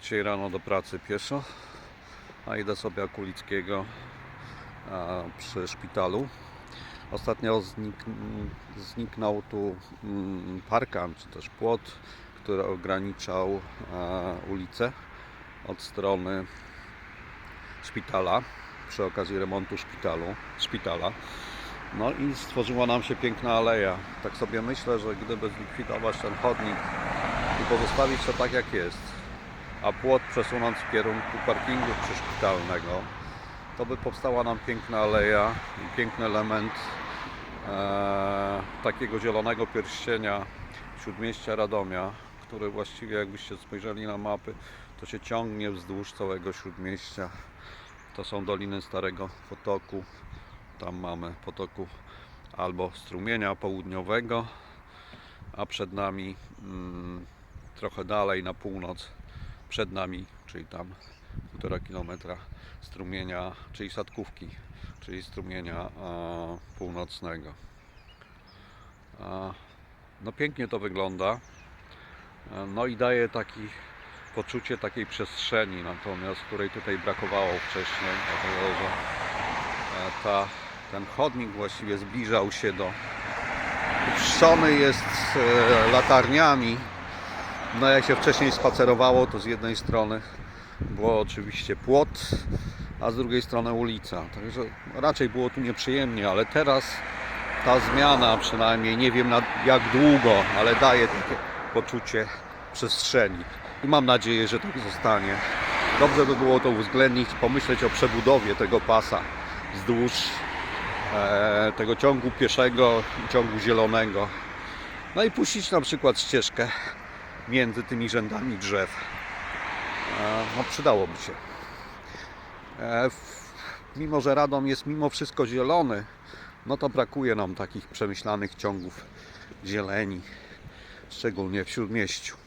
Dzisiaj rano do pracy pieszo, a idę sobie Akulickiego a, przy szpitalu. Ostatnio znik, zniknął tu mm, parkan, czy też płot, który ograniczał e, ulicę od strony szpitala przy okazji remontu szpitalu, szpitala. No i stworzyła nam się piękna aleja. Tak sobie myślę, że gdyby zlikwidować ten chodnik i pozostawić to tak jak jest, a płot przesunąć w kierunku parkingu przyszpitalnego, to by powstała nam piękna aleja i piękny element e, takiego zielonego pierścienia śródmieścia Radomia, który właściwie jakbyście spojrzeli na mapy, to się ciągnie wzdłuż całego śródmieścia. To są doliny Starego Potoku. Tam mamy potoku albo strumienia południowego, a przed nami mm, trochę dalej na północ, przed nami, czyli tam półtora kilometra strumienia, czyli Sadkówki, czyli strumienia e, północnego. E, no pięknie to wygląda. E, No i daje taki poczucie takiej przestrzeni, natomiast której tutaj brakowało wcześniej, dlatego że ta, ten chodnik właściwie zbliżał się do uczczony jest latarniami. No jak się wcześniej spacerowało, to z jednej strony było oczywiście płot, a z drugiej strony ulica. Także raczej było tu nieprzyjemnie, ale teraz ta zmiana przynajmniej nie wiem jak długo, ale daje takie poczucie przestrzeni. I mam nadzieję, że tak zostanie. Dobrze by było to uwzględnić, pomyśleć o przebudowie tego pasa wzdłuż e, tego ciągu pieszego i ciągu zielonego. No i puścić na przykład ścieżkę między tymi rzędami drzew. No przydałoby się. E, mimo, że Radom jest mimo wszystko zielony, no to brakuje nam takich przemyślanych ciągów zieleni, szczególnie w śródmieściu.